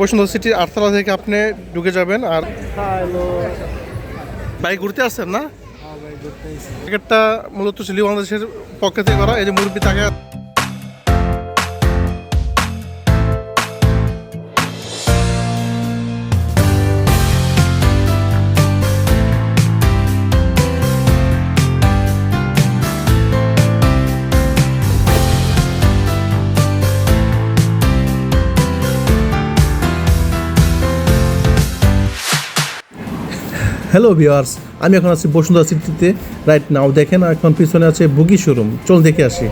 বসুন্ধরা সিটির আটতলা থেকে আপনি ঢুকে যাবেন আর বাইক ঘুরতে আসছেন না? হ্যাঁ এসেছি টিকিটটা মূলত ছিল বাংলাদেশের পক্ষে থেকে করা। এই যে মুরব্বী তাকে হ্যালো ভিওয়ার্স আমি এখন আছি বসুন্ধরা সিটিতে। রাইট নাও দেখেন, এখন পিছনে আছে বুগি শোরুম চল দেখে আসি।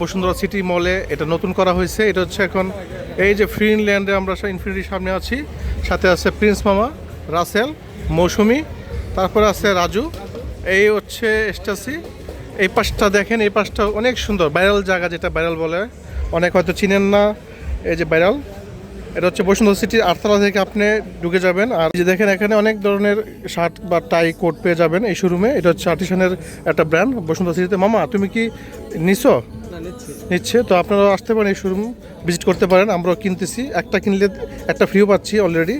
বসুন্ধরা সিটি মলে এটা নতুন করা হয়েছে। এটা হচ্ছে এখন এই যে ফ্রিনল্যান্ডে আমরা ইনফিনিটির সামনে আছি। সাথে আছে প্রিন্স মামা রাসেল মৌসুমি তারপরে আছে রাজু। এই হচ্ছে এস্টাসি এই পাশটা দেখেন এই পাশটা অনেক সুন্দর। ভাইরাল জায়গা যেটা ভাইরাল বলে। অনেক হয়তো চিনেন না এই যে ভাইরাল এটা হচ্ছে বসুন্ধরা সিটির আটতলা থেকে আপনি ঢুকে যাবেন। আর যে দেখেন এখানে অনেক ধরনের শার্ট বা টাই কোট পেয়ে যাবেন এই শোরুমে। এটা হচ্ছে আর্টিসানের একটা ব্র্যান্ড বসুন্ধরা সিটিতে। মামা তুমি কি নিছো? নিচ্ছে। তো আপনারা আসতে পারেন এই শোরুম ভিজিট করতে পারেন। আমরাও কিনতেছি। একটা কিনলে একটা ফ্রিও পাচ্ছি অলরেডি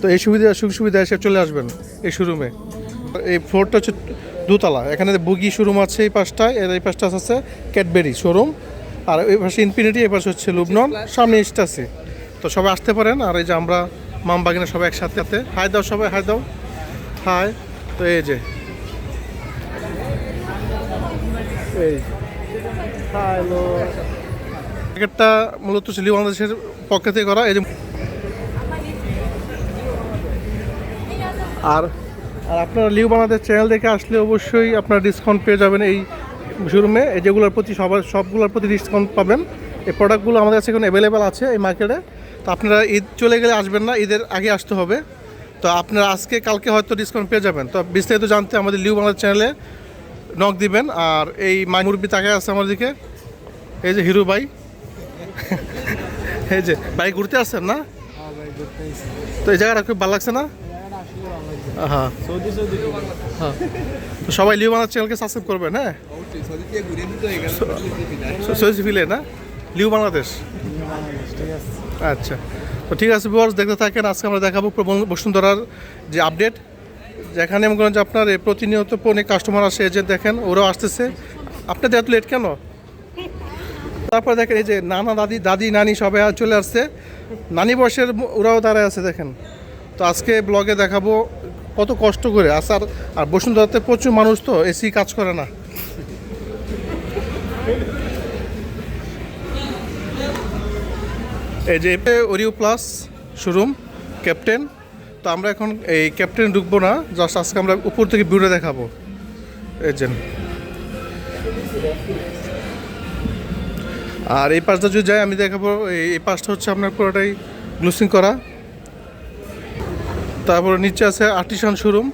তো এই সুবিধা সুযোগ সুবিধা এসে চলে আসবেন এই শোরুমে। এই ফ্লোরটা হচ্ছে দুতলা। এখানে বুগি শোরুম আছে এই পাশটায়, এর এই পাশটা আছে ক্যাডবেরি শোরুম আর এই পাশে ইনফিনিটি এই পাশে হচ্ছে লুবনন সামনে ইস্টাসি তো সবাই আসতে পারেন, আর এই যে আমরা মাম বাগিনা সবাই একসাথে হাই দাও সবাই, হাই দাও। হাই, তো এই যে। এই হ্যালো টিকিটটা মূলত ছিল বাংলাদেশের পক্ষ থেকে করা। এই যে আর আর আপনারা লিউ বাংলাদেশ চ্যানেল দেখে আসলে অবশ্যই আপনারা ডিসকাউন্ট পেয়ে যাবেন এই শোরুমে এই যেগুলোর প্রতি সবার সবগুলোর প্রতি ডিসকাউন্ট পাবেন। এই প্রোডাক্টগুলো আমাদের কাছে এখন অ্যাভেলেবেল আছে এই মার্কেটে তো আপনারা ঈদ চলে গেলে আসবেন না ঈদের আগে আসতে হবে। তো আপনারা আজকে কালকে হয়তো ডিসকাউন্ট পেয়ে যাবেন। তো বিস্তারিত জানতে আমাদের লিউ বাংলাদেশ চ্যানেলে নক দিবেন। আর এই মাই মুরব্বী তাকে আছে দিকে। এই যে হিরো ভাই। এই যে ভাই ঘুরতে আসছেন না? হ্যাঁ তো এই জায়গাটা খুব ভালো লাগছে না? হ্যাঁ সৌদি সৌদি। হ্যাঁ। তো সবাই লিও বাংলা চ্যানেলকে সাবস্ক্রাইব করবেন হ্যাঁ? সৈয়দ ফিলে না? লিউ বাংলাদেশ? আচ্ছা। তো ঠিক আছে বিভার্স দেখতে থাকেন। আজকে আমরা দেখাবো বসুন্ধরার যে আপডেট যেখানে মনে করেন যে আপনার এই প্রতিনিয়ত অনেক কাস্টমার আসে এজেন্ট দেখেন ওরাও আসতেছে। আপনাদের এত লেট কেন? তারপরে দেখেন এই যে নানা দাদি দাদি নানি সবাই চলে আসছে। নানি বয়সের ওরাও দাঁড়ায় আছে দেখেন। তো আজকে ব্লগে দেখাবো কত কষ্ট করে। আসার আর বসুন্ধরাতে প্রচুর মানুষ তো, এসি কাজ করে না। এই যে ওরিও প্লাস শোরুম ক্যাপ্টেন তো আমরা এখন এই ক্যাপ্টেন ঢুকবো না জাস্ট আজকে আমরা উপর থেকে ভিউটা দেখাবো। এই আর এই পাশটা যদি যাই আমি দেখাবো, এই পাশটা হচ্ছে আপনার পুরোটাই গ্লুসিং করা। তারপরে নিচে আছে আর্টিসান শোরুম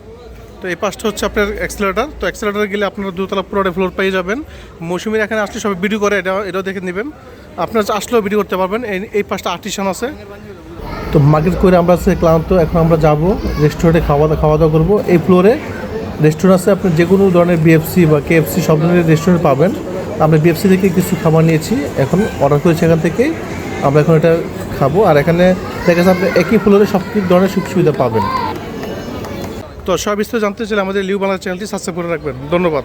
তো এই পাশটা হচ্ছে আপনার অ্যাক্সেলেটার তো অ্যাক্সেলেটার গেলে আপনারা দুতলা পুরোটা ফ্লোর পেয়ে যাবেন। মৌসুমির এখানে আসলে সবাই ভিডিও করে, এটা, এটাও দেখে নেবেন। আপনারা আসলেও ভিডিও করতে পারবেন। এই এই পাশটা আর্টিসান আছে। তো মার্কেট করে আমরা সে ক্লান্ত, এখন আমরা যাব রেস্টুরেন্টে খাওয়া দাওয়া খাওয়া দাওয়া করব। এই ফ্লোরে রেস্টুরেন্ট আছে, আপনি যে কোনো ধরনের বিএফসি বা কেএফসি সব ধরনের রেস্টুরেন্ট পাবেন। আমরা বিএফসি থেকে কিছু খাবার নিয়েছি, এখন অর্ডার করেছি এখান থেকেই আমরা এখন এটা খাব। আর এখানে দেখা যাচ্ছে আপনি একই ফুলের সব ধরনের সুখ সুবিধা পাবেন। তো সব বিস্তারিত জানতে চাইলে আমাদের লিউ বাংলা চ্যানেলটি সাবস্ক্রাইব করে রাখবেন। ধন্যবাদ।